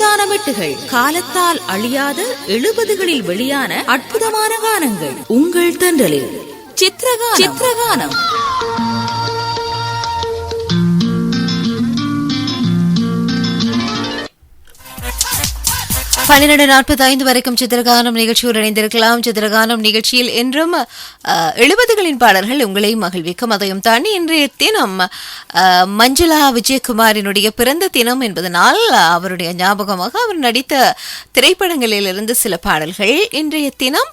வினோதான மெட்டுகள் காலத்தால் அழியாத எழுபதுகளில் வெளியான அற்புதமான கானங்கள். உங்கள் தென்றலில். சித்திரகானம். சித்திரகானம். பன்னிரண்டு நாற்பத்தி ஐந்து வரைக்கும் சித்திரகானம் நிகழ்ச்சியோடு இணைந்திருக்கலாம். சித்திரகானம் நிகழ்ச்சியில் என்றும் எழுபதுகளின் பாடல்கள் உங்களை மகிழ்விக்கும். அதையும் தாண்டி இன்றைய தினம் மஞ்சுளா விஜயகுமாரினுடைய பிறந்த தினம் என்பதனால் அவருடைய ஞாபகமாக அவர் நடித்த திரைப்படங்களிலிருந்து சில பாடல்கள் இன்றைய தினம்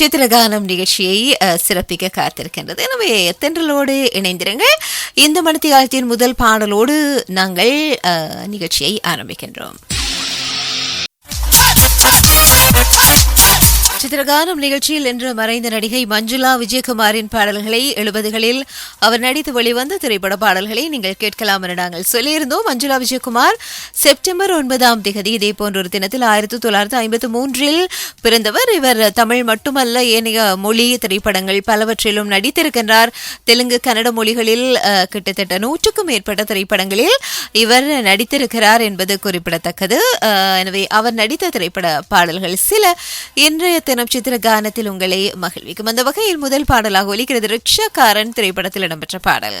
சித்திரகானம் நிகழ்ச்சியை சிறப்பிக்க காத்திருக்கின்றது. எனவே தென்றலோடு இணைந்திருங்கள். இந்த மணித்தியாலத்தின் முதல் பாடலோடு நாங்கள் நிகழ்ச்சியை ஆரம்பிக்கின்றோம். சித்திரகானம் நிகழ்ச்சியில் இன்று மறைந்த நடிகை மஞ்சுளா விஜயகுமாரின் பாடல்களை எழுபதுகளில் அவர் நடித்து வெளிவந்த திரைப்பட பாடல்களை நீங்கள் கேட்கலாம் என நாங்கள் சொல்லியிருந்தோம். மஞ்சுளா விஜயகுமார் செப்டம்பர் ஒன்பதாம் திகதி இதே போன்ற ஒரு தினத்தில் ஆயிரத்தி தொள்ளாயிரத்தி ஐம்பத்தி மூன்றில் பிறந்தவர். இவர் தமிழ் மட்டுமல்ல ஏனைய மொழி திரைப்படங்கள் பலவற்றிலும் நடித்திருக்கின்றார். தெலுங்கு கன்னட மொழிகளில் கிட்டத்தட்ட நூற்றுக்கும் மேற்பட்ட திரைப்படங்களில் இவர் நடித்திருக்கிறார் என்பது குறிப்பிடத்தக்கது. எனவே அவர் நடித்த திரைப்பட பாடல்கள் சில. இன்றைய தினம் சித்திர கானத்தில் உங்களை மகிழ்விக்கும். அந்த வகையில் முதல் பாடலாக ஒலிக்கிறது ரிக்ஷாக்காரன் திரைப்படத்தில் இடம்பெற்ற பாடல்.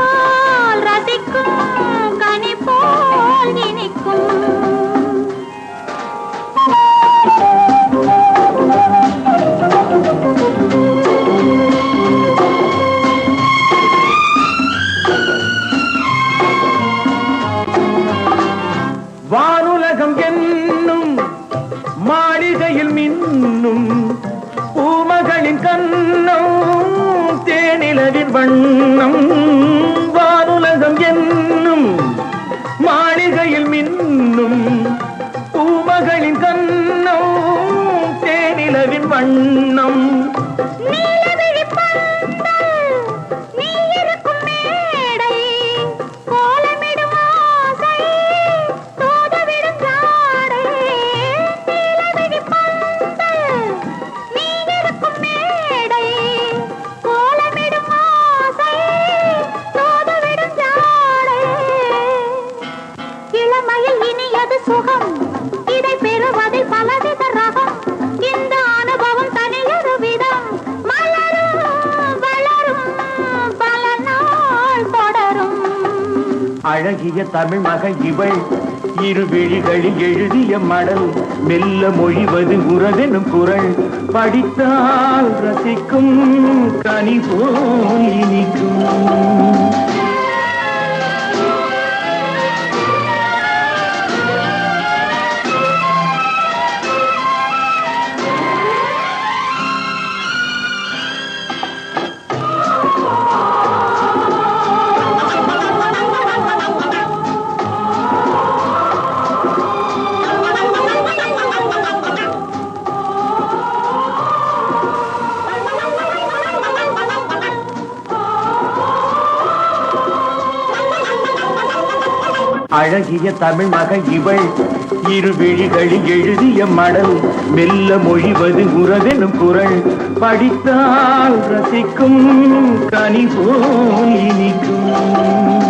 கண் தமிழ் மக இவள். இரு விழிகளில் எழுதிய மடல் மெல்ல மொழிவது உறவெனும் குரல். படித்தால் ரசிக்கும் கனி இனிக்கும். அழகிய தமிழ் மகள் இவள். இரு விழிகளில் எழுதிய மடல் மெல்ல மொழிவது உறவெனும் குரல் படித்தால் ரசிக்கும் கனி போல் இனிக்கும்.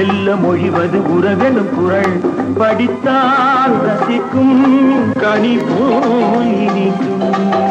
மெல்ல மொழிவது உறவெனும் குரல். படித்தால் ரசிக்கும் கனி போல் இனிக்கும்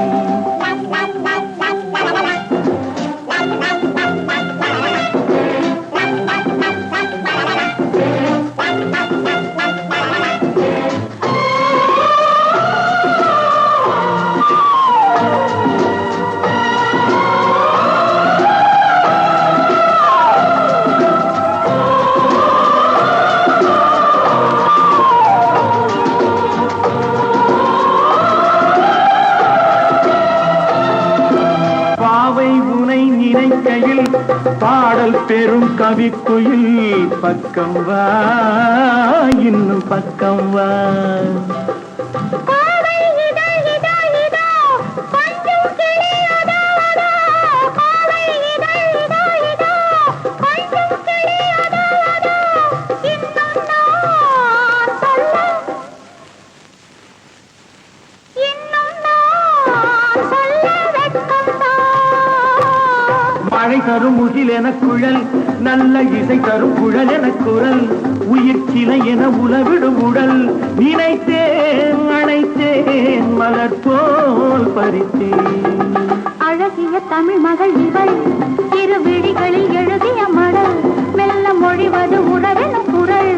பெரும் கவிக்குயில் பக்கம் வா இன்னும் பக்கம் வா. குகில் என குழல் நல்ல இசை தரும் குழல் என குரல் உயிர் சிலை என உலவிடும் உடல். நினைத்தேன் அணைத்தேன் மலர் போல் பறித்தேன். அழகிய தமிழ் மகள் இவள் திருவிழிகளில் எழுதிய மடல் மெல்ல மொழிவது உறவெனும் குரல்.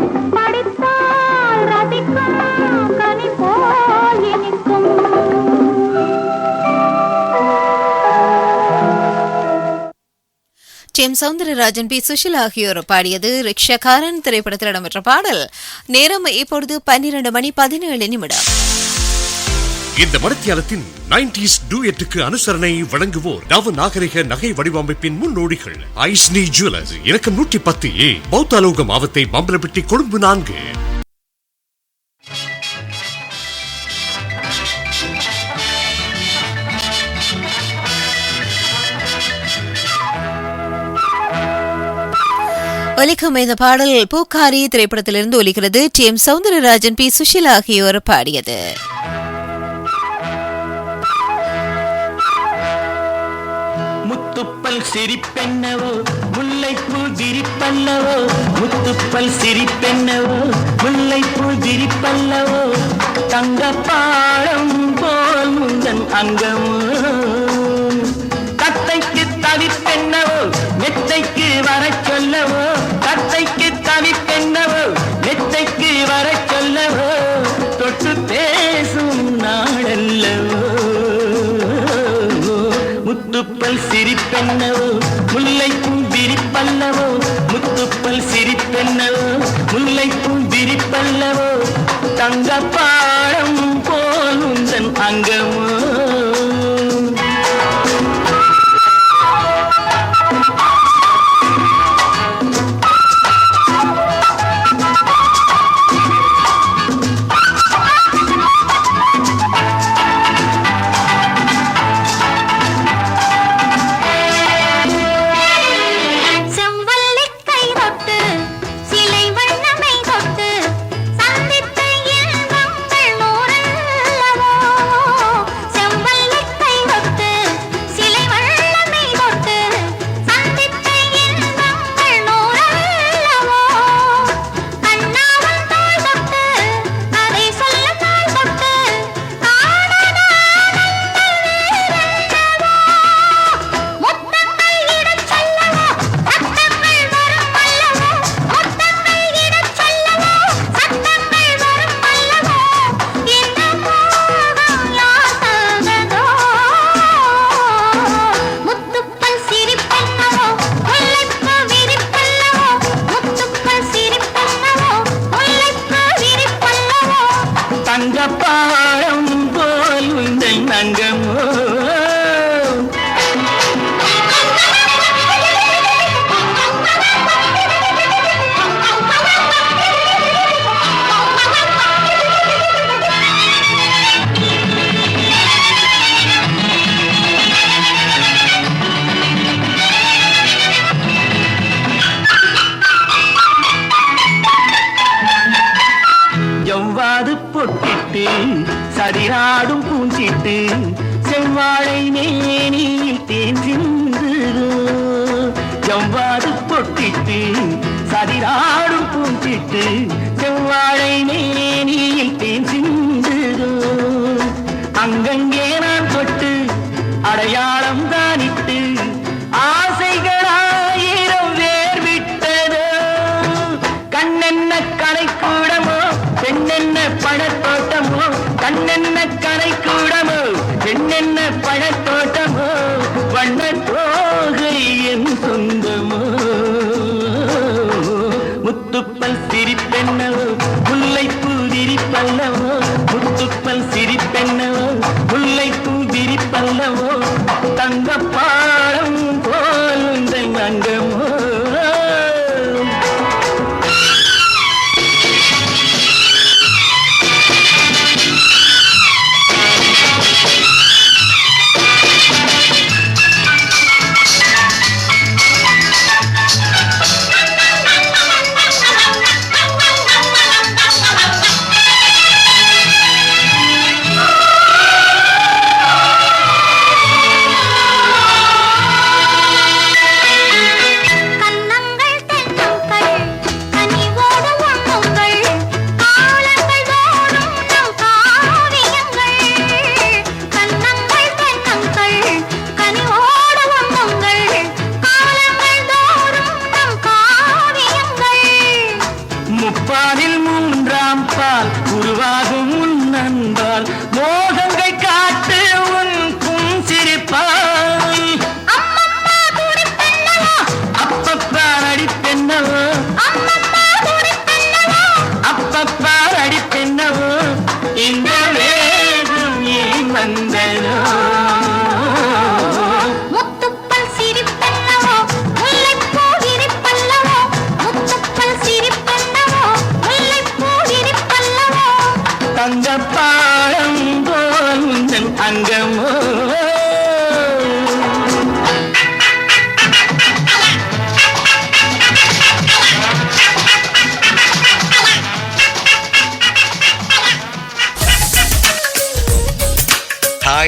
M Soundararajan B. சுஷில் ஆகியோர் பாடியது ரிக்ஷாக்காரன் திரைப்படத்தில் இடம்பெற்ற பாடல். நேரம் இப்பொழுது பன்னிரண்டு மணி பதினேழு நிமிடம். இந்த மடத்தியாலத்தின் நைன்டிஸ் டூயட்டுக்கு அனுசரணை வழங்குவோர் நவ நாகரிக நகை வடிவமைப்பின் முன்னோடிகள். ஐஸ்னி ஜுவல்லர்ஸ் இலக்கம் நூற்றி பத்து ஏ பௌத்தாலோக மாவத்தை மம்பலப்பட்டி கொழும்பு நான்கு. ஒலிக்கும் இந்த பாடல் பூக்காரி திரைப்படத்திலிருந்து ஒலிக்கிறது D M Soundararajan B. Sushil ஆகியோர் பாடியது. முத்துப்பல் சிரிப்பென்னவோ முல்லைப்பூ திரிப்பல்லவோ முத்துப்பல் சிரிப்பென்னவோ முல்லைப்பூ திரிப்பல்லவோ தங்க பாடம் போல் முந்தன் அங்கமோ. தத்தைக்கு தவிப்பென்னவோ மெத்தைக்கு வரச் சிரிப்பென்னவோ முல்லைக்கும்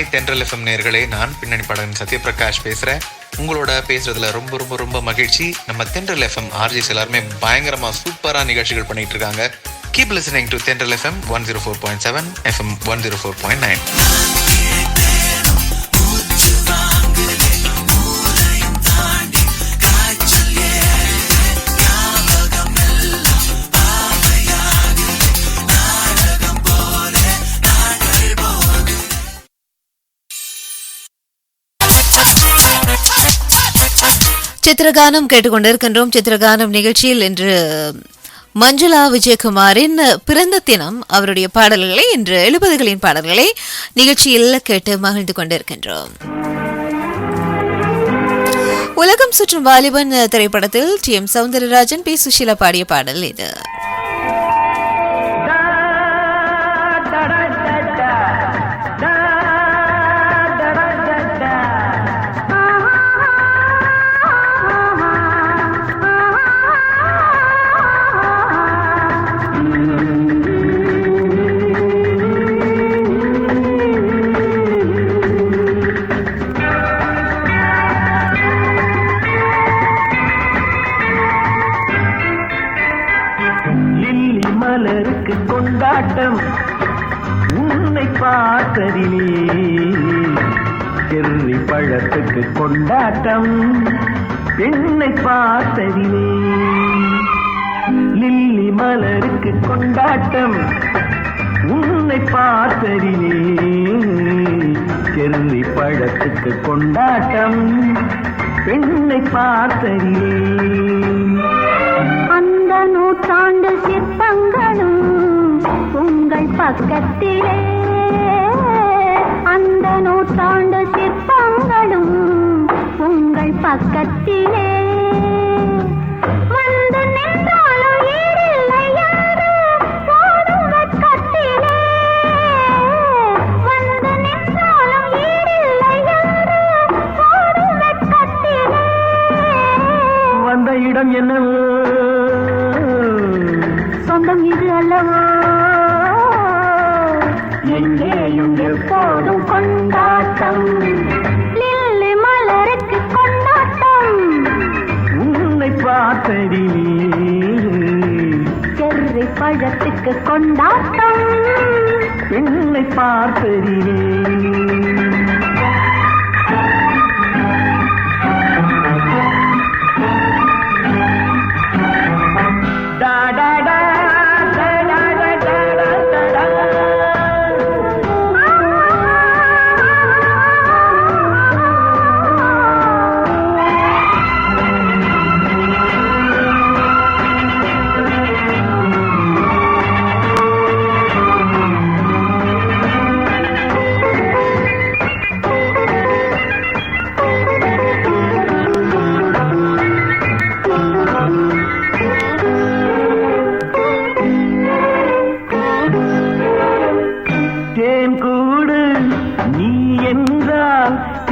ஹாய் தென்றல் எஃப்எம் நேர்களே நான் பின்னணி பாடகன் சத்யபிரகாஷ் பேசுறேன். உங்களோட பேசுறதுல ரொம்ப ரொம்ப ரொம்ப மகிழ்ச்சி. நம்ம தென்றல் எஃப்எம் ஆர்ஜிஸ் எல்லாருமே பயங்கரமா சூப்பரா நிகழ்ச்சிகள் பண்ணிட்டு இருக்காங்க. Keep listening to Thendral FM one zero four point seven FM one zero four point nine Chitragaanam கேட்டுக்கொண்டிருக்கின்றோம். சித்திரகானம் நிகழ்ச்சியில் இன்று மஞ்சுளா விஜயகுமாரின் பிறந்த தினம். அவருடைய பாடல்களை இன்று எழுபதுகளின் பாடல்களை நிகழ்ச்சியில் கேட்டு மகிழ்ந்து கொண்டிருக்கின்றோம். உலகம் சுற்றும் வாலிபன் திரைப்படத்தில் D M Soundararajan B. Susheela பாடிய பாடல் இது. உன்னை பார்த்ததிலே பழத்துக்கு கொண்டாட்டம் பெண்ணை பார்த்ததிலே அந்த நூற்றாண்டு சிற்பங்களும் உங்கள் பக்கத்திலே அந்த நூற்றாண்டு சிற்பங்களும் உங்கள் பக்கத்திலே வந்த இடம் என்னவோ? சொந்தம் இது அல்லவோ? எங்கேயோ எப்போதும் கொண்டாட்டம்? லில்லி மலருக்கு கொண்டாட்டம். உன்னை பார்த்ததிலே செர்ரி பழத்துக்கு கொண்டாட்டம். என்னை பார்த்ததிலே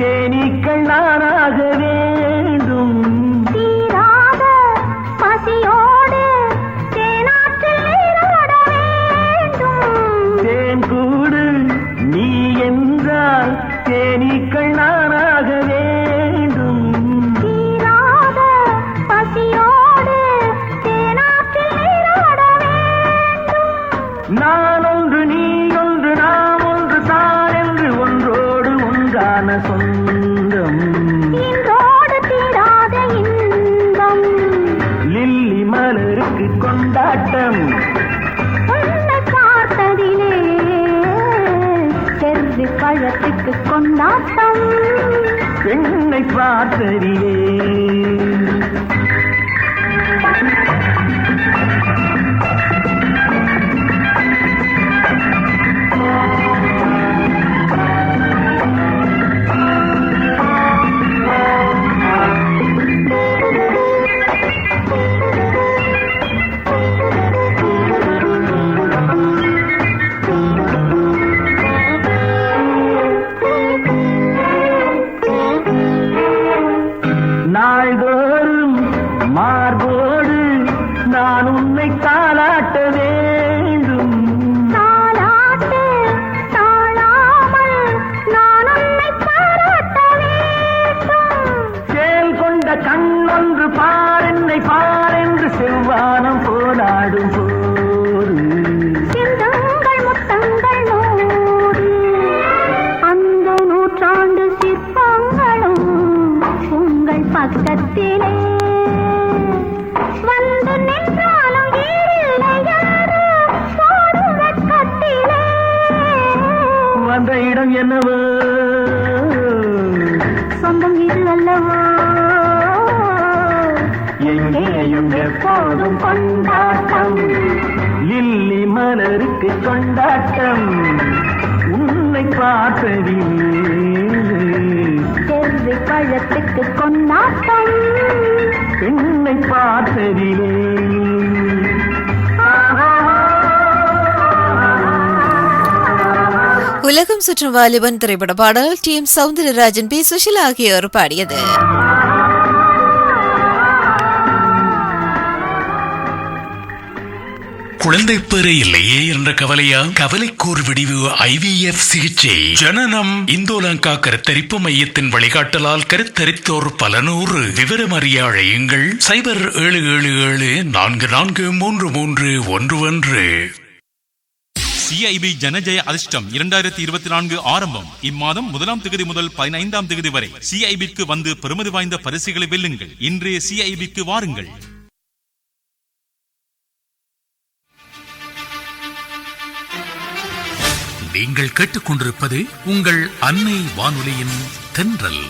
தேனீக்கள் நானாகவே உன்னை பார்த்தறிவே பக்கத்திலே வந்து நின்றாலும் வந்த இடம் என்னவோ? சொந்தம் இது அல்லவோ? எங்கேயும் எப்போதும் கொண்டாட்டம்? லில்லி மலருக்கு கொண்டாட்டம். உன்னை பார்த்ததிலே செவ்வி பழத்துக்கு கொண்டாட்டம். பெண்ணை பார்த்ததிலே. உலகம் சுற்றும் வாலிபன் திரைப்பட பாடல் D M Soundararajan B. Susheela ஆகியோர் பாடியது. குழந்தை பேறு இல்லையே என்ற கவலையா? கவலைக்கூர் விடிவு ஐவிஎஃப் சிகிச்சை. ஜனனம் இந்தோலங்கா கருத்தரிப்பு மையத்தின் வழிகாட்டலால் கருத்தரித்தோர் பல நூறு. விவரம் அறிய அழையுங்கள். சைபர் ஏழு ஏழு ஏழு நான்கு நான்கு மூன்று மூன்று ஒன்று ஒன்று. சிஐபி ஜனஜய அதிர்ஷ்டம் இரண்டாயிரத்தி இருபத்தி நான்கு ஆரம்பம். இம்மாதம் முதலாம் தேதி முதல் பதினைந்தாம் தேதி வரை. சிஐபிக்கு வந்து பெருமதி வாய்ந்த பரிசுகளை வெல்லுங்கள். இன்றே சிஐபிக்கு வாருங்கள். நீங்கள் கேட்டுக்கொண்டிருப்பது உங்கள் அன்னை வானொலியின் தென்றல்.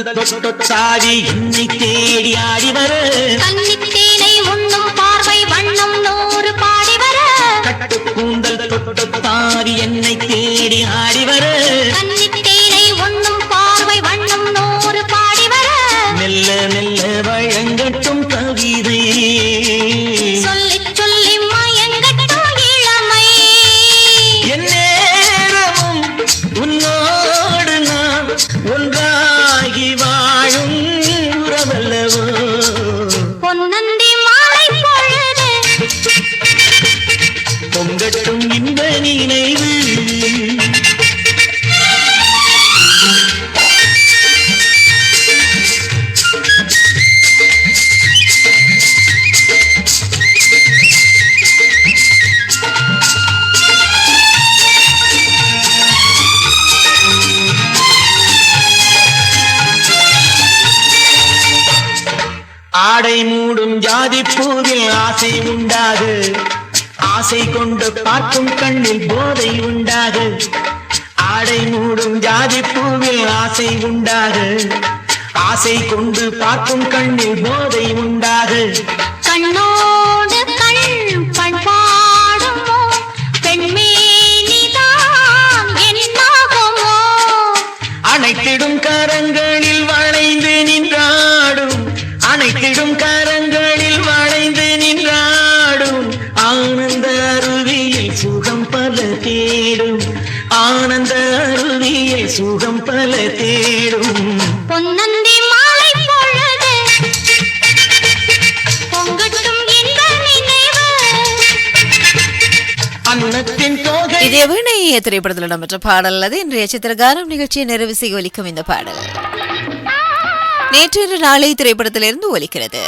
கூந்தல் தொட்டாடி என்னை தேடி ஆடி வர. கன்னித்தேனை உண்ணும் பார்வை வண்ணம் நூறு பாடி வர. கட்டு கூந்தல் தொட்டாடி என்னை தேடி ஆடி பார்க்கும் கண்ணில் போதை உண்டாக. ஆடை மூடும் ஜாதி பூவில் ஆசை உண்டாக. ஆசை கொண்டு பார்க்கும் கண்ணில் போதை உண்டாக. தேடும். ஆனந்த அருவியில் சுகம் பல தேடும். பொன்னந்தி மாலை பொழுது பொங்கட்டும் அன்னத்தின் தோகை. இதே வீணைய திரைப்படத்தில் இடம்பெற்ற பாடல் அது இன்றைய சித்திரகாரம் நிகழ்ச்சியை நிறைவு செய்ய ஒலிக்கும் இந்த பாடல். நேற்றிரு நாளை திரைப்படத்திலிருந்து ஒலிக்கிறது.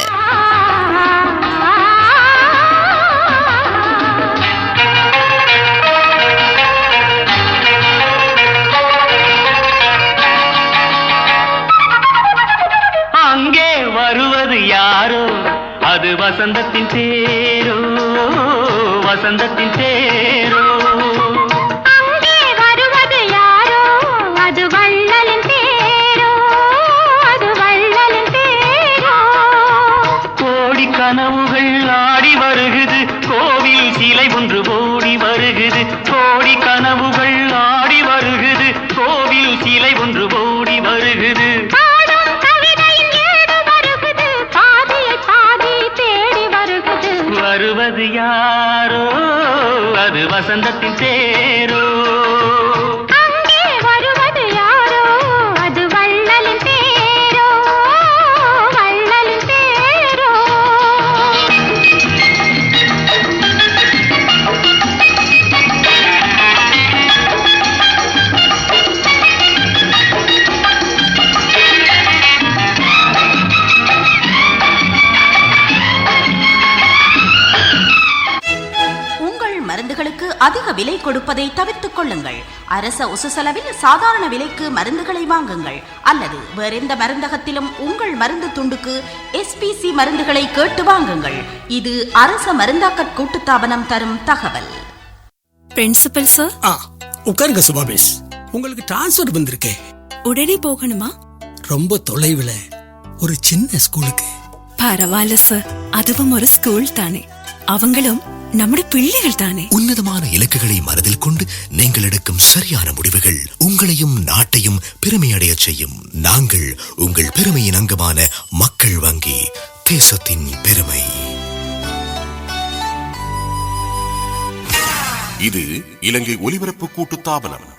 வருவது யாரோ அது வசந்தத்தின் தேரோ வசந்தத்தின் தேரோ அதிக விலை கொடுப்பதை தவிர்த்துக் கொள்ளுங்கள். அரச உசுசெலவில் சாதாரண விலைக்கு மருந்துகளை வாங்குங்கள். அல்லது வேறெந்த மருந்தகத்திலும் உங்கள் மருந்து துண்டுக்கு எஸ்பிசி மருந்துகளை கேட்டு வாங்குங்கள். இது அரச மருந்தாக்கற் கூட்டுத்தாபனம் தரும் தகவல். பிரின்சிபல் சார் ஆ உட்காருங்க சுபா மிஸ் உங்களுக்கு டிரான்ஸ்ஃபர் வந்திருக்கே. உடனே போகணுமா? ரொம்ப தொலைவுல ஒரு சின்ன ஸ்கூலுக்கு. பரவாயில்ல சார் அதுவும் ஒரு ஸ்கூல் தானே. அவங்களும் நம்முடைய பிள்ளைகள் தானே? உன்னதமான இலக்குகளை மனதில் கொண்டு நீங்கள் எடுக்கும் சரியான முடிவுகள் உங்களையும் நாட்டையும் பெருமையடைய செய்யும். நாங்கள் உங்கள் பெருமையின் அங்கமான மக்கள் வங்கி தேசத்தின் பெருமை. இது இலங்கை ஒலிபரப்பு கூட்டுத்தாபனம்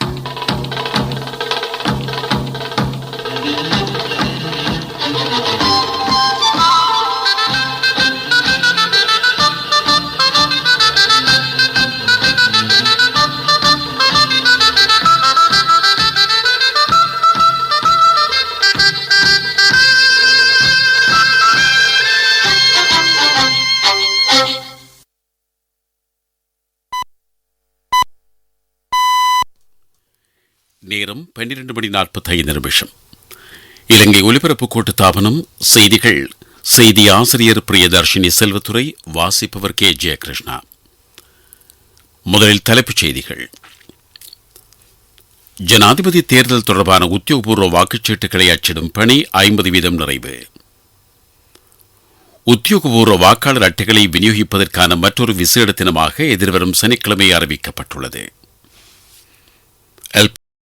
பன்னிரண்டு மணி நாற்பத்தைந்து நிமிஷம். இலங்கை ஒலிபரப்பு கூட்டுத்தாபனம் செய்திகள் செய்தி ஆசிரியர் பிரியதர்ஷினி செல்வத்துறை வாசிப்பவர் கே. ஜெயகிருஷ்ணா. முதலில் தலைப்புச் செய்திகள். ஜனாதிபதி தேர்தல் தொடர்பான உத்தியோகபூர்வ வாக்குச்சீட்டுகளை அச்சிடும் பணி ஐம்பது வீதம் நிறைவு. உத்தியோகபூர்வ வாக்காளர் அட்டைகளை விநியோகிப்பதற்கான மற்றொரு விசேட தினமாக எதிர்வரும் சனிக்கிழமை அறிவிக்கப்பட்டுள்ளது. எல்.